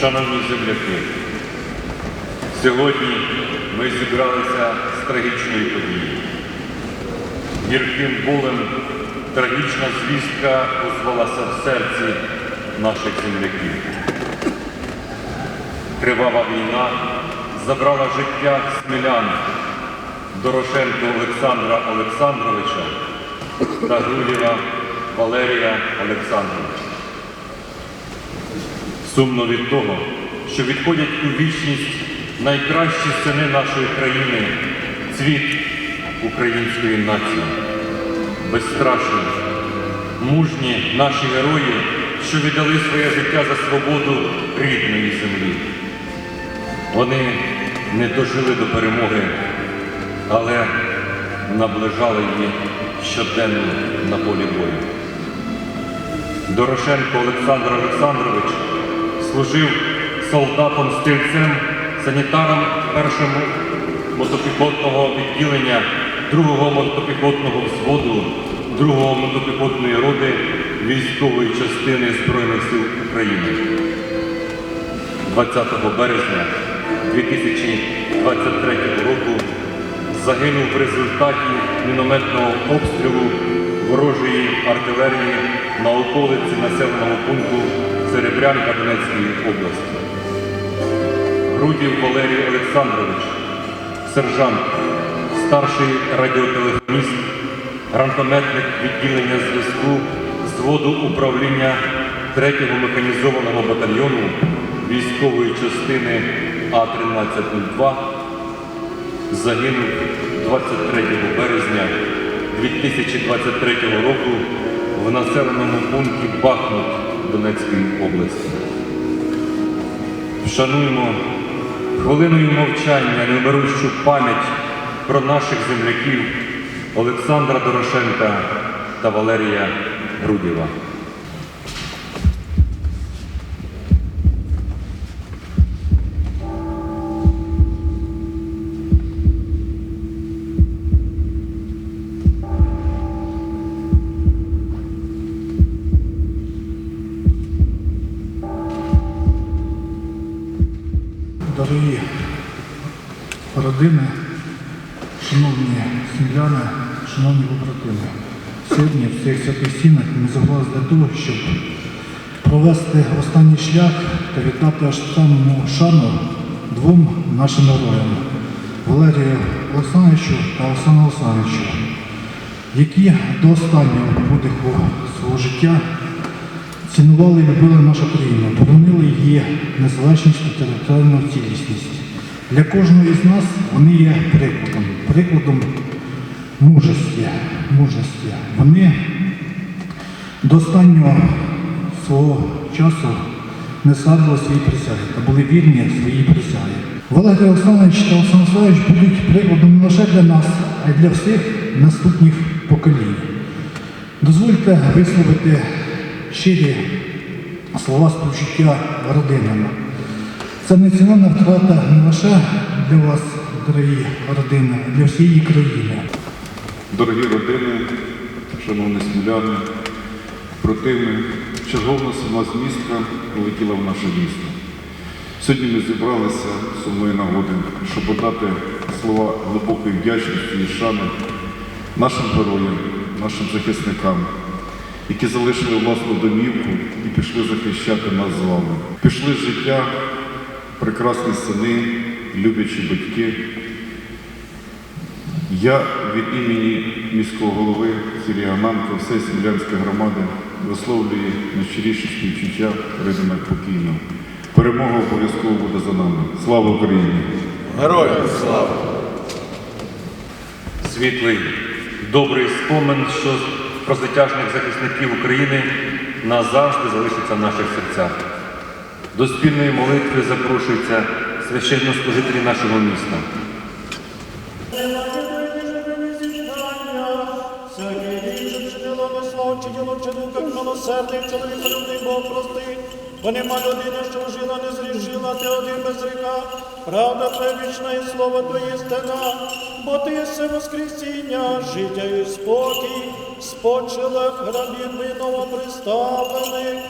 Шановні земляки, сьогодні ми зібралися з трагічної події. Гірким болем трагічна звістка озвалася в серці наших земляків. Кривава війна забрала життя смілян Дорошенко Олександра Олександровича та Грулєва Валерія Олександровича. Сумно від того, що відходять у вічність найкращі сини нашої країни, цвіт української нації. Безстрашні, мужні наші герої, що віддали своє життя за свободу рідної землі. Вони не дожили до перемоги, але наближали її щоденно на полі бою. Дорошенко Олександр Олександрович служив солдатом-стрільцем, санітаром першого мотопіхотного відділення, другого мотопіхотного взводу, другого мотопіхотної роти військової частини Збройних сил України. 20 березня 2023 року загинув в результаті мінометного обстрілу ворожої артилерії на околиці населеного пункту Серебрянка Донецької області. Грудів Валерій Олександрович, сержант, старший радіотелефоніст, гранатометник відділення зв'язку зводу управління 3-го механізованого батальйону військової частини А-1302 загинув 23 березня 2023 року в населеному пункті Бахмут Донецької області. Вшануємо хвилиною мовчання невмирущу пам'ять про наших земляків Олександра Дорошенка та Валерія Грудєва. Дорогі родини, шановні сміляни, шановні побратими, сьогодні в цих святих стінах ми зібралися для того, щоб провести останній шлях та віддати останню шану двом нашим героям Валерію Олександровичу та Олександру Олександровичу, які до останнього подиху свого життя цінували і любили нашу країну, боронили її незалежність і територіальну цілісність. Для кожного із нас вони є прикладом, прикладом мужості. мужості. Вони до останнього свого часу не згадували свої присяги та були вірні своїй присяги. Валерій Олександрович та Олександр Олександрович будуть прикладом не лише для нас, а й для всіх наступних поколінь. Дозвольте висловити щирі слова співчуття родинам. Це національна втрата не лише для вас, дорогі родини, а для всієї країни. Дорогі родини, шановні сміляни, противни, чергова сама змістка полетіла в наше місто. Сьогодні ми зібралися з сумної нагоди, щоб подати слова глибокої вдячності і шани нашим героям, нашим захисникам, які залишили власну домівку і пішли захищати нас з вами. Пішли життя прекрасні сини, люблячі батьки, я від імені міського голови Сергія Гананко, всієї Смілянської громади висловлюю найщиріші співчуття родинах покійного. Перемога обов'язково буде за нами. Слава Україні! Героям слава! Світлий, добрий спомин, що про затяжних захисників України назавжди залишиться в наших серцях. До спільної молитви запрошуються священнослужителі нашого міста. Бо нема людини, що жила, не зрішила, ти один без гріха. Правда твоя вічна і слово твоє істина, бо ти єси воскресіння, життя і спокій, спочилих рабів і новоприставлених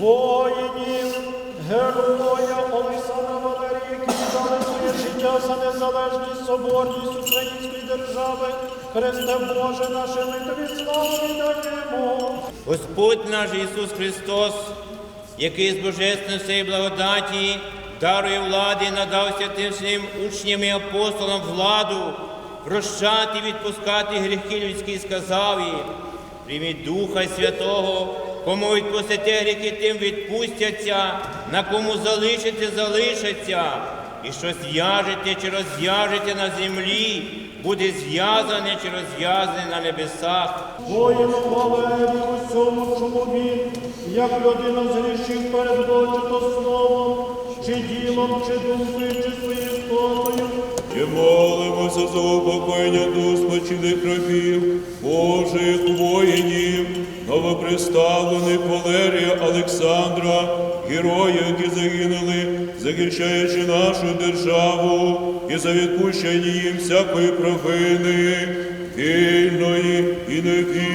воїнів. Героя Олександра Валерія, який віддали своє життя за незалежність, соборність української держави. Христе Боже, наше ми тобі славу віддаємо. Господь наш Ісус Христос, який з божественної благодаті дарує влади надав святим своїм учням і апостолам владу прощати відпускати гріхи людські, сказав їм, прийміть Духа Святого, кому відпустите гріхи, тим відпустяться, на кому залишите, залишаться, і що зв'яжете чи розв'яжете на землі, буде зв'язане чи розв'язане на небесах. Воїн Валерій у всьому, чому він, як людина згрішив перед то словом, чи ділом, чи думкою, чи своєю істотою. І молимося за упокоєння душ спочилих рабів, Божих воїнів, новоприставлених Валерія Олександра, героїв, які загинули, захищаючи нашу державу і за відпущення їм всякої провини, вільної і невільної.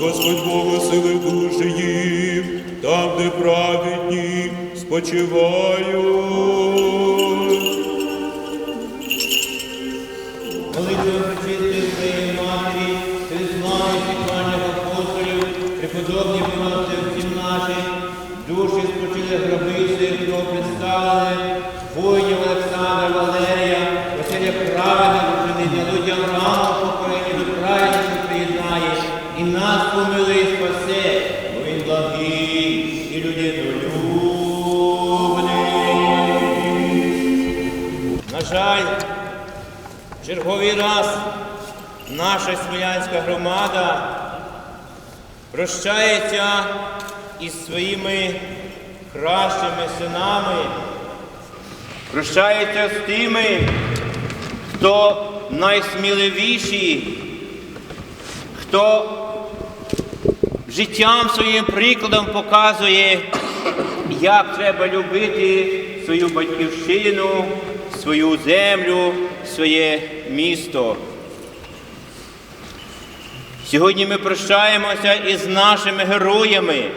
Господь Бог осилив душі їм, там, де праведні спочивають. Преподобні помилки всім наші, душі спочили гробиці, хто представили, воїнів Олександра Валерія, Василя праведних учинення, людям рану покорені до праведних приєднає, і нас помили і спасе, бо він благий і людинолюбний. На жаль, черговий раз наша смілянська громада прощається із своїми кращими синами, прощається з тими, хто найсміливіші, хто життям своїм прикладом показує, як треба любити свою батьківщину, свою землю, своє місто. Сьогодні ми прощаємося із нашими героями.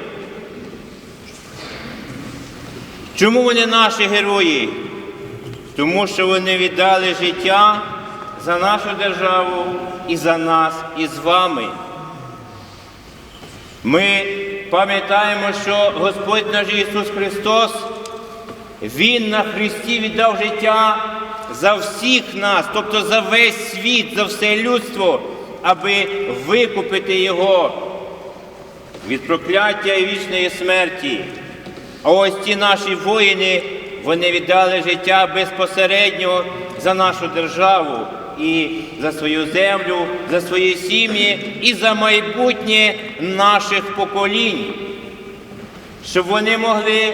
Чому вони наші герої? Тому що вони віддали життя за нашу державу і за нас, і з вами. Ми пам'ятаємо, що Господь наш Ісус Христос, Він на Христі віддав життя за всіх нас, тобто за весь світ, за все людство, аби викупити Його від прокляття і вічної смерті. А ось ті наші воїни, вони віддали життя безпосередньо за нашу державу і за свою землю, за свої сім'ї і за майбутнє наших поколінь, щоб вони могли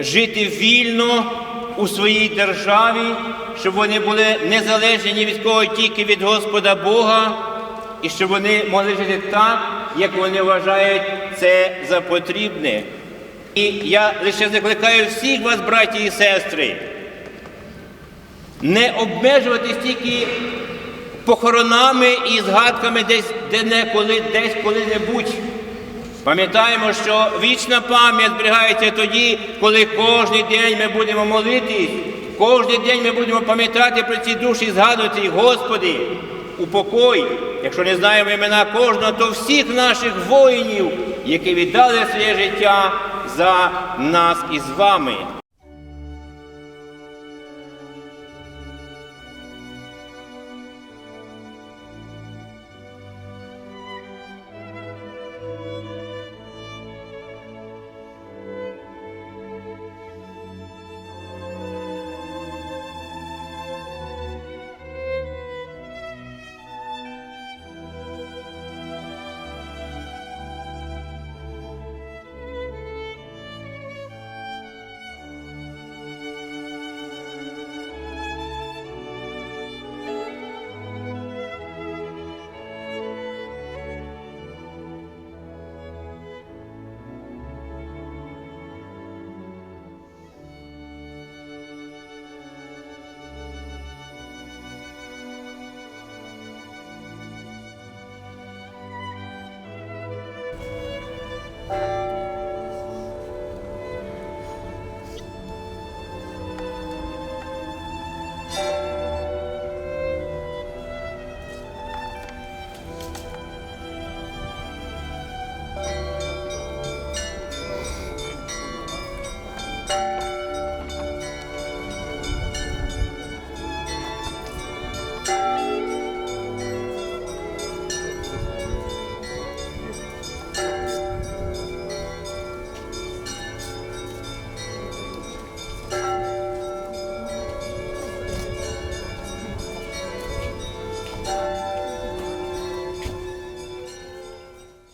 жити вільно у своїй державі, щоб вони були незалежні від кого, тільки від Господа Бога, і щоб вони могли жити так, як вони вважають це за потрібне. І я лише закликаю всіх вас, браті і сестри, не обмежуватись тільки похоронами і згадками десь де-неколи, десь коли-небудь. Пам'ятаємо, що вічна пам'ять зберігається тоді, коли кожен день ми будемо молитись, кожен день ми будемо пам'ятати про ці душі, згадувати їх, Упокой. Якщо не знаємо імена кожного, то всіх наших воїнів, які віддали своє життя за нас і з вами.